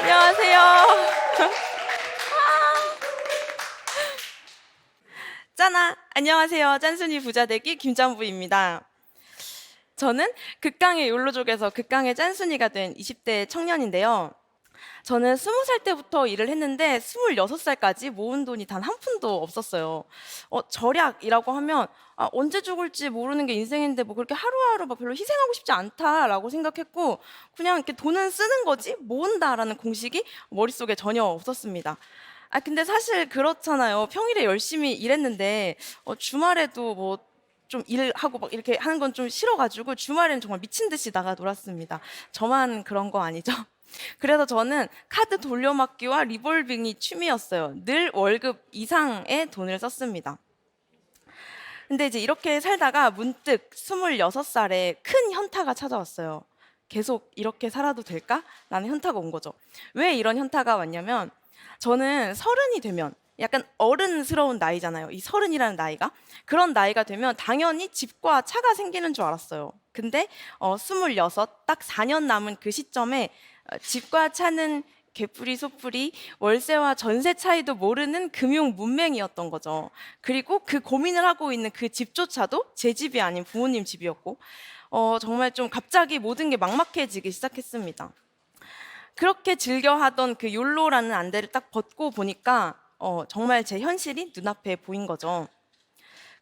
안녕하세요. 짠아, 안녕하세요. 짠순이 부자되기 김짠부입니다. 저는 극강의 욜로족에서 극강의 짠순이가 된 20대 청년인데요. 저는 20살 때부터 일을 했는데 26살까지 모은 돈이 단 한 푼도 없었어요. 어, 절약이라고 하면 아, 언제 죽을지 모르는 게 인생인데 뭐 그렇게 하루하루 막 별로 희생하고 싶지 않다라고 생각했고 그냥 이렇게 돈은 쓰는 거지 모은다라는 공식이 머릿속에 전혀 없었습니다. 아 근데 사실 그렇잖아요. 평일에 열심히 일했는데 어, 주말에도 뭐 좀 일하고 막 이렇게 하는 건 좀 싫어가지고 주말에는 정말 미친 듯이 나가 놀았습니다. 저만 그런 거 아니죠? 그래서 저는 카드 돌려막기와 리볼빙이 취미였어요. 늘 월급 이상의 돈을 썼습니다. 근데 이제 이렇게 살다가 문득 26살에 큰 현타가 찾아왔어요. 계속 이렇게 살아도 될까? 라는 현타가 온 거죠. 왜 이런 현타가 왔냐면 저는 서른이 되면 약간 어른스러운 나이잖아요. 이 서른이라는 나이가. 그런 나이가 되면 당연히 집과 차가 생기는 줄 알았어요. 근데 어, 26, 딱 4년 남은 그 시점에 어, 집과 차는 개뿔이 소뿔이 월세와 전세 차이도 모르는 금융 문맹이었던 거죠. 그리고 그 고민을 하고 있는 그 집조차도 제 집이 아닌 부모님 집이었고, 어, 정말 좀 갑자기 모든 게 막막해지기 시작했습니다. 그렇게 즐겨 하던 그 욜로라는 안대를 딱 벗고 보니까 어, 정말 제 현실이 눈앞에 보인 거죠.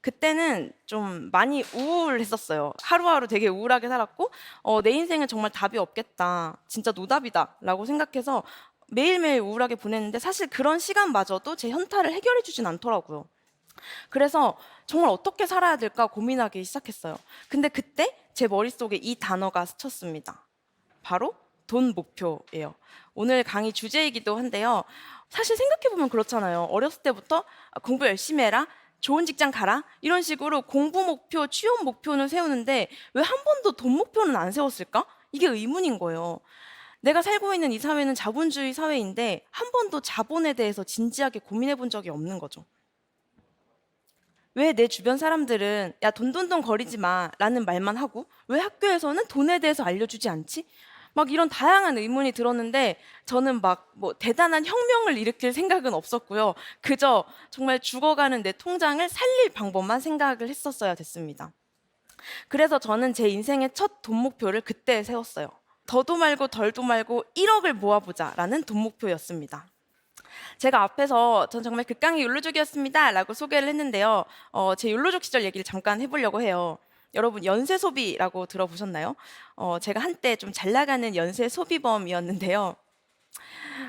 그때는 좀 많이 우울했었어요. 하루하루 되게 우울하게 살았고, 어, 내 인생은 정말 답이 없겠다. 진짜 노답이다. 라고 생각해서 매일매일 우울하게 보냈는데 사실 그런 시간마저도 제 현타를 해결해 주진 않더라고요. 그래서 정말 어떻게 살아야 될까 고민하기 시작했어요. 근데 그때 제 머릿속에 이 단어가 스쳤습니다. 바로 돈 목표예요. 오늘 강의 주제이기도 한데요. 사실 생각해보면 그렇잖아요. 어렸을 때부터 아, 공부 열심히 해라. 좋은 직장 가라. 이런 식으로 공부 목표, 취업 목표는 세우는데 왜 한 번도 돈 목표는 안 세웠을까? 이게 의문인 거예요. 내가 살고 있는 이 사회는 자본주의 사회인데 한 번도 자본에 대해서 진지하게 고민해 본 적이 없는 거죠. 왜 내 주변 사람들은 야 돈돈돈 거리지 마라는 말만 하고 왜 학교에서는 돈에 대해서 알려주지 않지? 막 이런 다양한 의문이 들었는데 저는 막 뭐 대단한 혁명을 일으킬 생각은 없었고요. 그저 정말 죽어가는 내 통장을 살릴 방법만 생각을 했었어야 됐습니다. 그래서 저는 제 인생의 첫 돈 목표를 그때 세웠어요. 더도 말고 덜도 말고 1억을 모아보자 라는 돈 목표였습니다. 제가 앞에서 전 정말 극강의 욜로족이었습니다 라고 소개를 했는데요. 어, 제 욜로족 시절 얘기를 잠깐 해보려고 해요. 여러분 연쇄 소비라고 들어보셨나요? 어, 제가 한때 좀 잘 나가는 연쇄 소비범이었는데요.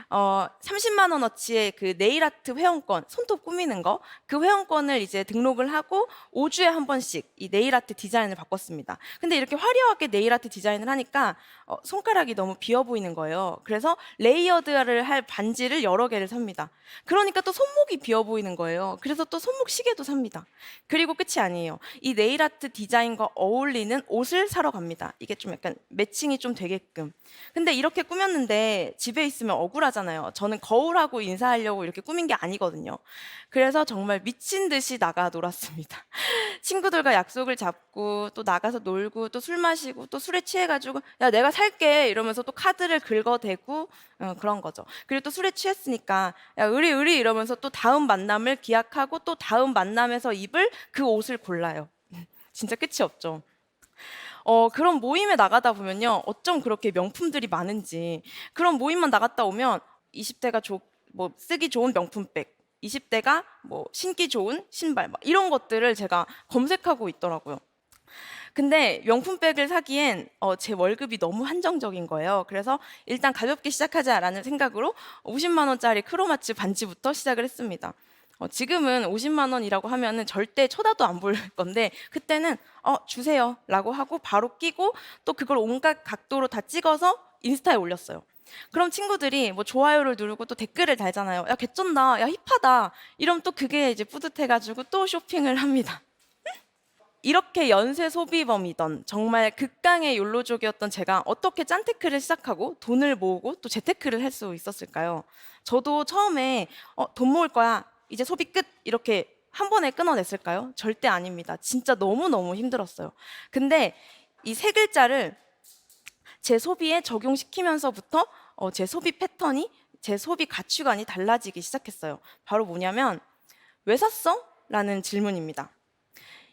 어, 30만 원어치의 그 네일 아트 회원권, 손톱 꾸미는 거, 그 회원권을 이제 등록을 하고 5주에 한 번씩 이 네일 아트 디자인을 바꿨습니다. 근데 이렇게 화려하게 네일 아트 디자인을 하니까 어, 손가락이 너무 비어 보이는 거예요. 그래서 레이어드를 할 반지를 여러 개를 삽니다. 그러니까 또 손목이 비어 보이는 거예요. 그래서 또 손목 시계도 삽니다. 그리고 끝이 아니에요. 이 네일 아트 디자인과 어울리는 옷을 사러 갑니다. 이게 좀 약간 매칭이 좀 되게끔. 근데 이렇게 꾸몄는데 집에 있 으면 억울하잖아요. 저는 거울하고 인사하려고 이렇게 꾸민 게 아니거든요. 그래서 정말 미친 듯이 나가 놀았습니다. 친구들과 약속을 잡고 또 나가서 놀고 또 술 마시고 또 술에 취해가지고 야 내가 살게 이러면서 또 카드를 긁어대고 어, 그런 거죠. 그리고 또 술에 취했으니까 야 의리 의리 이러면서 또 다음 만남을 기약하고 또 다음 만남에서 입을 그 옷을 골라요. 진짜 끝이 없죠. 어, 그런 모임에 나가다 보면요. 어쩜 그렇게 명품들이 많은지. 그런 모임만 나갔다 오면 20대가 조, 뭐 쓰기 좋은 명품백, 20대가 뭐 신기 좋은 신발, 막 이런 것들을 제가 검색하고 있더라고요. 근데 명품백을 사기엔 어, 제 월급이 너무 한정적인 거예요. 그래서 일단 가볍게 시작하자라는 생각으로 50만 원짜리 크로마츠 반지부터 시작을 했습니다. 어, 지금은 50만 원이라고 하면은 절대 쳐다도 안 볼 건데 그때는 어 주세요라고 하고 바로 끼고 또 그걸 온갖 각도로 다 찍어서 인스타에 올렸어요. 그럼 친구들이 뭐 좋아요를 누르고 또 댓글을 달잖아요. 야 개쩐다, 야 힙하다. 이러면 또 그게 이제 뿌듯해가지고 또 쇼핑을 합니다. 이렇게 연쇄 소비범이던 정말 극강의 욜로족이었던 제가 어떻게 짠테크를 시작하고 돈을 모으고 또 재테크를 할 수 있었을까요? 저도 처음에 어, 돈 모을 거야. 이제 소비 끝 이렇게 한 번에 끊어냈을까요? 절대 아닙니다. 진짜 너무너무 힘들었어요. 근데 이 세 글자를 제 소비에 적용시키면서부터 어, 제 소비 패턴이 제 소비 가치관이 달라지기 시작했어요. 바로 뭐냐면 왜 샀어? 라는 질문입니다.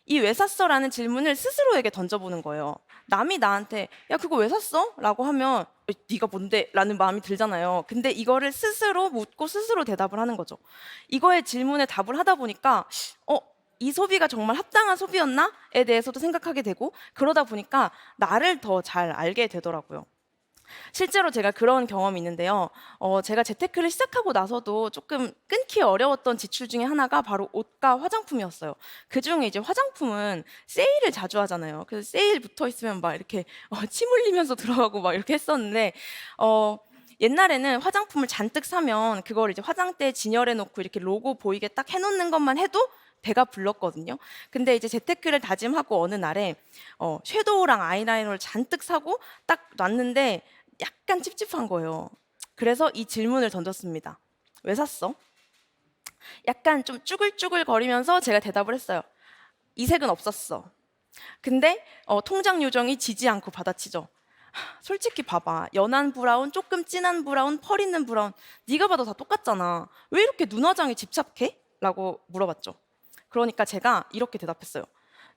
이 왜 샀어? 라는 질문을 스스로에게 던져보는 거예요. 남이 나한테 야 그거 왜 샀어? 라고 하면 에, 네가 뭔데? 라는 마음이 들잖아요. 근데 이거를 스스로 묻고 스스로 대답을 하는 거죠. 이거의 질문에 답을 하다 보니까 어, 이 소비가 정말 합당한 소비였나?에 대해서도 생각하게 되고 그러다 보니까 나를 더 잘 알게 되더라고요. 실제로 제가 그런 경험이 있는데요. 어, 제가 재테크를 시작하고 나서도 조금 끊기 어려웠던 지출 중에 하나가 바로 옷과 화장품이었어요. 그 중에 이제 화장품은 세일을 자주 하잖아요. 그래서 세일 붙어 있으면 막 이렇게 어, 침 흘리면서 들어가고 막 이렇게 했었는데, 어, 옛날에는 화장품을 잔뜩 사면 그걸 이제 화장대에 진열해 놓고 이렇게 로고 보이게 딱 해놓는 것만 해도 배가 불렀거든요. 근데 이제 재테크를 다짐하고 어느 날에 어, 섀도우랑 아이라이너를 잔뜩 사고 딱 놨는데 약간 찝찝한 거예요. 그래서 이 질문을 던졌습니다. 왜 샀어? 약간 좀 쭈글쭈글 거리면서 제가 대답을 했어요. 이 색은 없었어. 근데 어, 통장 요정이 지지 않고 받아치죠. 하, 솔직히 봐봐. 연한 브라운, 조금 진한 브라운, 펄 있는 브라운. 네가 봐도 다 똑같잖아. 왜 이렇게 눈화장에 집착해? 라고 물어봤죠. 그러니까 제가 이렇게 대답했어요.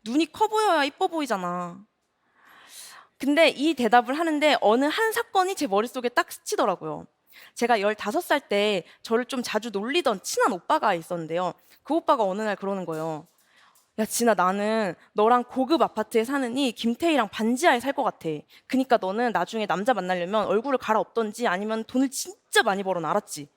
눈이 커 보여야 이뻐 보이잖아. 근데 이 대답을 하는데 어느 한 사건이 제 머릿속에 딱 스치더라고요. 제가 15살 때 저를 좀 자주 놀리던 친한 오빠가 있었는데요. 그 오빠가 어느 날 그러는 거예요. 야, 진아, 나는 너랑 고급 아파트에 사느니 김태희랑 반지하에 살 것 같아. 그니까 너는 나중에 남자 만나려면 얼굴을 갈아엎던지 아니면 돈을 진짜 많이 벌어 알았지?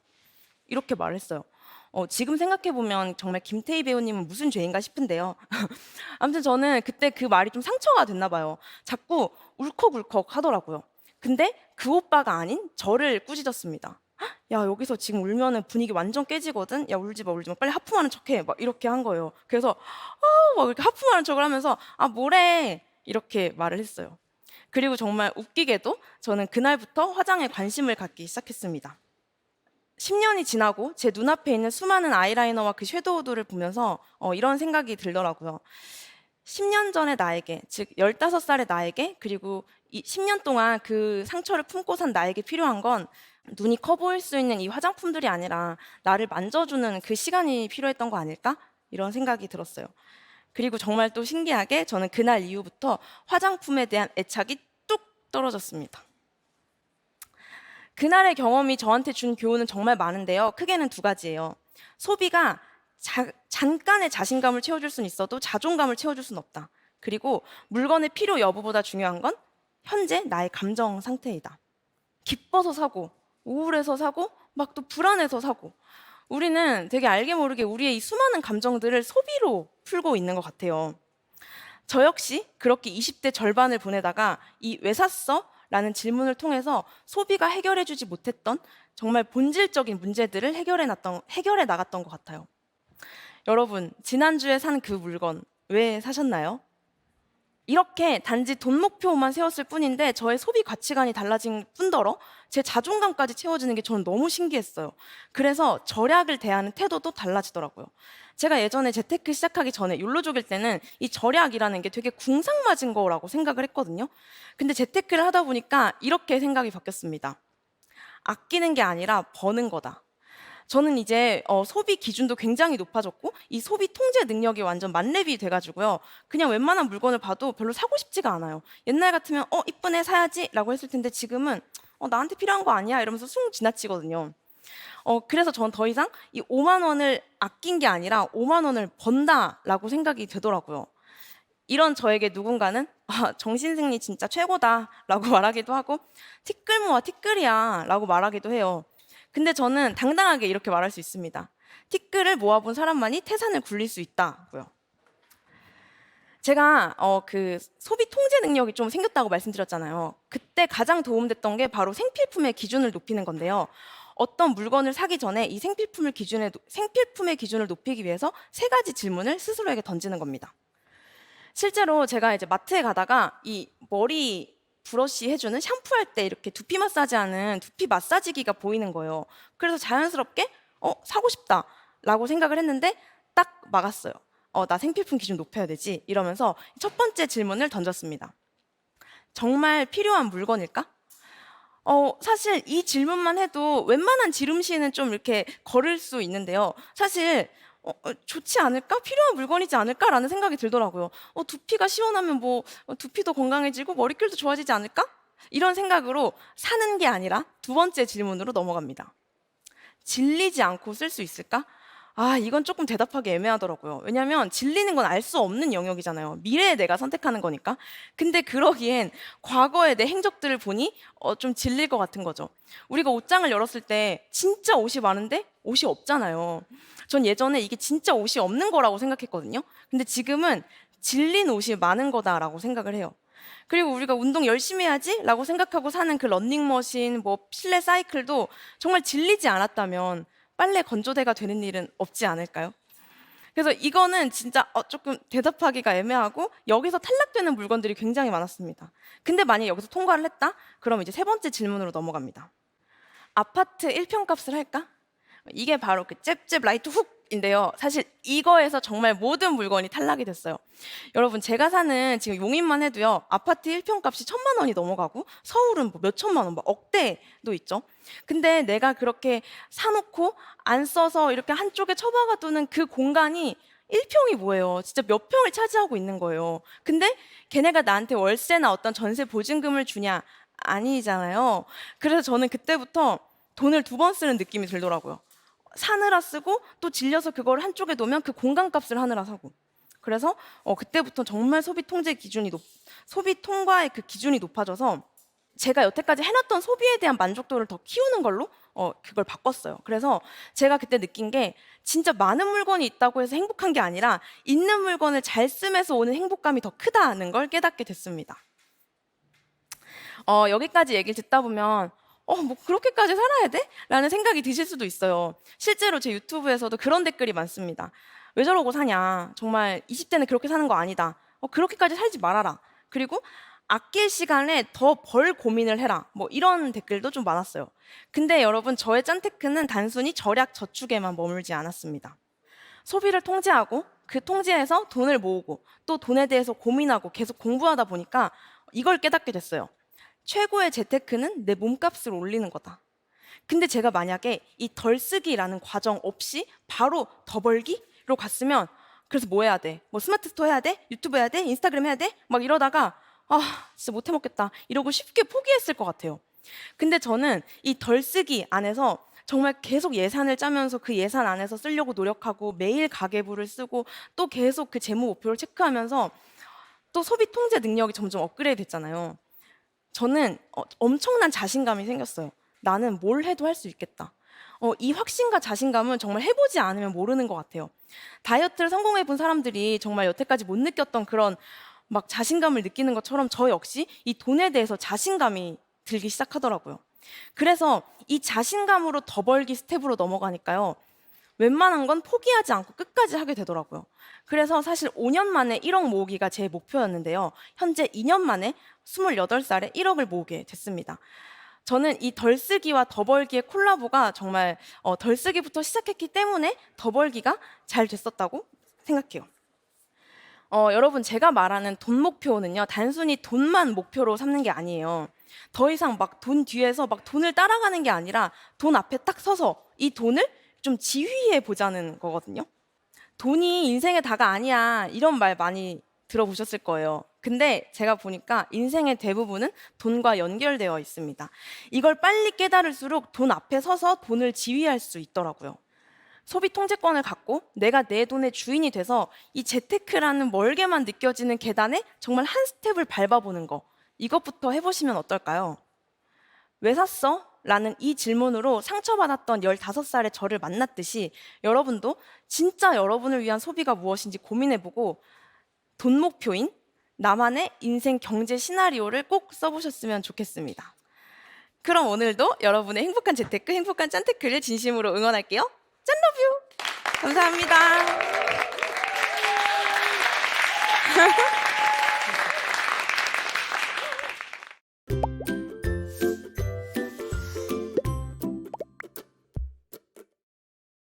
이렇게 말을 했어요. 어, 지금 생각해보면 정말 김태희 배우님은 무슨 죄인가 싶은데요. 아무튼 저는 그때 그 말이 좀 상처가 됐나 봐요. 자꾸 울컥울컥 하더라고요. 근데 그 오빠가 아닌 저를 꾸짖었습니다. "헉, 야 여기서 지금 울면은 분위기 완전 깨지거든. 야 울지 마 울지 마 빨리 하품하는 척해. 막 이렇게 한 거예요. 그래서 아막 이렇게 하품하는 척을 하면서 아 뭐래 이렇게 말을 했어요. 그리고 정말 웃기게도 저는 그날부터 화장에 관심을 갖기 시작했습니다. 10년이 지나고 제 눈앞에 있는 수많은 아이라이너와 그 섀도우들을 보면서 어, 이런 생각이 들더라고요. 10년 전의 나에게, 즉 15살의 나에게, 그리고 이 10년 동안 그 상처를 품고 산 나에게 필요한 건 눈이 커 보일 수 있는 이 화장품들이 아니라 나를 만져주는 그 시간이 필요했던 거 아닐까? 이런 생각이 들었어요. 그리고 정말 또 신기하게 저는 그날 이후부터 화장품에 대한 애착이 뚝 떨어졌습니다. 그날의 경험이 저한테 준 교훈은 정말 많은데요. 크게는 두 가지예요. 소비가 자- 잠깐의 자신감을 채워줄 수는 있어도 자존감을 채워줄 수는 없다. 그리고 물건의 필요 여부보다 중요한 건 현재 나의 감정 상태이다. 기뻐서 사고, 우울해서 사고, 막 또 불안해서 사고. 우리는 되게 알게 모르게 우리의 이 수많은 감정들을 소비로 풀고 있는 것 같아요. 저 역시 그렇게 20대 절반을 보내다가 이 왜 샀어? 라는 질문을 통해서 소비가 해결해주지 못했던 정말 본질적인 문제들을 해결해 놨던, 해결해 나갔던 것 같아요. 여러분, 지난주에 산 그 물건 왜 사셨나요? 이렇게 단지 돈 목표만 세웠을 뿐인데 저의 소비 가치관이 달라진 뿐더러 제 자존감까지 채워지는 게 저는 너무 신기했어요. 그래서 절약을 대하는 태도도 달라지더라고요. 제가 예전에 재테크 시작하기 전에 욜로족일 때는 이 절약이라는 게 되게 궁상맞은 거라고 생각을 했거든요. 근데 재테크를 하다 보니까 이렇게 생각이 바뀌었습니다. 아끼는 게 아니라 버는 거다. 저는 이제 어, 소비 기준도 굉장히 높아졌고 이 소비 통제 능력이 완전 만렙이 돼가지고요. 그냥 웬만한 물건을 봐도 별로 사고 싶지가 않아요. 옛날 같으면 어 이쁘네 사야지라고 했을 텐데 지금은 어, 나한테 필요한 거 아니야 이러면서 숭 지나치거든요. 어, 그래서 전더 이상 이 5만 원을 아낀 게 아니라 5만 원을 번다라고 생각이 되더라고요. 이런 저에게 누군가는 아, 정신승리 진짜 최고다라고 말하기도 하고 티끌 모아 티끌이야라고 말하기도 해요. 근데 저는 당당하게 이렇게 말할 수 있습니다. 티끌을 모아본 사람만이 태산을 굴릴 수 있다고요. 제가 어, 그 소비 통제 능력이 좀 생겼다고 말씀드렸잖아요. 그때 가장 도움됐던 게 바로 생필품의 기준을 높이는 건데요. 어떤 물건을 사기 전에 이 생필품을 기준에 생필품의 기준을 높이기 위해서 세 가지 질문을 스스로에게 던지는 겁니다. 실제로 제가 이제 마트에 가다가 이 머리 브러쉬 해주는 샴푸할 때 이렇게 두피 마사지하는 두피 마사지기가 보이는 거예요. 그래서 자연스럽게 어 사고 싶다라고 생각을 했는데 딱 막았어요. 어 나 생필품 기준 높여야 되지 이러면서 첫 번째 질문을 던졌습니다. 정말 필요한 물건일까? 어, 사실 이 질문만 해도 웬만한 지름시에는 좀 이렇게 걸을 수 있는데요. 사실 어, 어, 좋지 않을까? 필요한 물건이지 않을까라는 생각이 들더라고요. 어, 두피가 시원하면 뭐 어, 두피도 건강해지고 머릿결도 좋아지지 않을까? 이런 생각으로 사는 게 아니라 두 번째 질문으로 넘어갑니다. 질리지 않고 쓸 수 있을까? 아, 이건 조금 대답하기 애매하더라고요. 왜냐면 질리는 건 알 수 없는 영역이잖아요. 미래에 내가 선택하는 거니까. 근데 그러기엔 과거의 내 행적들을 보니 어, 좀 질릴 것 같은 거죠. 우리가 옷장을 열었을 때 진짜 옷이 많은데 옷이 없잖아요. 전 예전에 이게 진짜 옷이 없는 거라고 생각했거든요. 근데 지금은 질린 옷이 많은 거다라고 생각을 해요. 그리고 우리가 운동 열심히 해야지 라고 생각하고 사는 그 런닝머신, 뭐 실내 사이클도 정말 질리지 않았다면 빨래 건조대가 되는 일은 없지 않을까요? 그래서 이거는 진짜 어, 조금 대답하기가 애매하고 여기서 탈락되는 물건들이 굉장히 많았습니다. 근데 만약 여기서 통과를 했다? 그럼 이제 세 번째 질문으로 넘어갑니다. 아파트 1평 값을 할까? 이게 바로 그 잽잽 라이트 훅 인데요. 사실 이거에서 정말 모든 물건이 탈락이 됐어요. 여러분 제가 사는 지금 용인만 해도요. 아파트 1평 값이 천만 원이 넘어가고 서울은 뭐 몇천만 원, 뭐 억대도 있죠. 근데 내가 그렇게 사놓고 안 써서 이렇게 한쪽에 처박아 두는 그 공간이 1평이 뭐예요? 진짜 몇 평을 차지하고 있는 거예요. 근데 걔네가 나한테 월세나 어떤 전세 보증금을 주냐? 아니잖아요. 그래서 저는 그때부터 돈을 두 번 쓰는 느낌이 들더라고요. 사느라 쓰고 또 질려서 그걸 한쪽에 놓으면 그 공간값을 하느라 사고. 그래서 어, 그때부터 정말 소비 통제 기준이 높, 소비 통과의 그 기준이 높아져서 제가 여태까지 해놨던 소비에 대한 만족도를 더 키우는 걸로 어, 그걸 바꿨어요. 그래서 제가 그때 느낀 게 진짜 많은 물건이 있다고 해서 행복한 게 아니라 있는 물건을 잘 쓰면서 오는 행복감이 더 크다는 걸 깨닫게 됐습니다. 어, 여기까지 얘기를 듣다 보면 어, 뭐 그렇게까지 살아야 돼? 라는 생각이 드실 수도 있어요. 실제로 제 유튜브에서도 그런 댓글이 많습니다. 왜 저러고 사냐? 정말 20대는 그렇게 사는 거 아니다. 어, 그렇게까지 살지 말아라. 그리고 아낄 시간에 더 벌 고민을 해라. 뭐 이런 댓글도 좀 많았어요. 근데 여러분, 저의 짠테크는 단순히 절약 저축에만 머물지 않았습니다. 소비를 통제하고 그 통제에서 돈을 모으고 또 돈에 대해서 고민하고 계속 공부하다 보니까 이걸 깨닫게 됐어요. 최고의 재테크는 내 몸값을 올리는 거다. 근데 제가 만약에 이 덜 쓰기라는 과정 없이 바로 더 벌기로 갔으면 그래서 뭐 해야 돼? 뭐 스마트 스토어 해야 돼? 유튜브 해야 돼? 인스타그램 해야 돼? 막 이러다가 아, 진짜 못 해먹겠다. 이러고 쉽게 포기했을 것 같아요. 근데 저는 이 덜 쓰기 안에서 정말 계속 예산을 짜면서 그 예산 안에서 쓰려고 노력하고 매일 가계부를 쓰고 또 계속 그 재무 목표를 체크하면서 또 소비 통제 능력이 점점 업그레이드 됐잖아요. 저는 어, 엄청난 자신감이 생겼어요. 나는 뭘 해도 할 수 있겠다. 어, 이 확신과 자신감은 정말 해보지 않으면 모르는 것 같아요. 다이어트를 성공해 본 사람들이 정말 여태까지 못 느꼈던 그런 막 자신감을 느끼는 것처럼 저 역시 이 돈에 대해서 자신감이 들기 시작하더라고요. 그래서 이 자신감으로 더 벌기 스텝으로 넘어가니까요. 웬만한 건 포기하지 않고 끝까지 하게 되더라고요. 그래서 사실 5년 만에 1억 모으기가 제 목표였는데요. 현재 2년 만에 28살에 1억을 모으게 됐습니다. 저는 이 덜 쓰기와 더 벌기의 콜라보가 정말 어, 덜 쓰기부터 시작했기 때문에 더 벌기가 잘 됐었다고 생각해요. 어, 여러분 제가 말하는 돈 목표는요 단순히 돈만 목표로 삼는 게 아니에요. 더 이상 막 돈 뒤에서 막 돈을 따라가는 게 아니라 돈 앞에 딱 서서 이 돈을 좀 지휘해 보자는 거거든요. 돈이 인생의 다가 아니야 이런 말 많이 들어보셨을 거예요. 근데 제가 보니까 인생의 대부분은 돈과 연결되어 있습니다. 이걸 빨리 깨달을수록 돈 앞에 서서 돈을 지휘할 수 있더라고요. 소비 통제권을 갖고 내가 내 돈의 주인이 돼서 이 재테크라는 멀게만 느껴지는 계단에 정말 한 스텝을 밟아보는 거. 이것부터 해보시면 어떨까요? 왜 샀어? 라는 이 질문으로 상처받았던 15살의 저를 만났듯이 여러분도 진짜 여러분을 위한 소비가 무엇인지 고민해보고 돈 목표인 나만의 인생 경제 시나리오를 꼭 써보셨으면 좋겠습니다. 그럼 오늘도 여러분의 행복한 재테크, 행복한 짠테크를 진심으로 응원할게요. 짠러뷰! 감사합니다.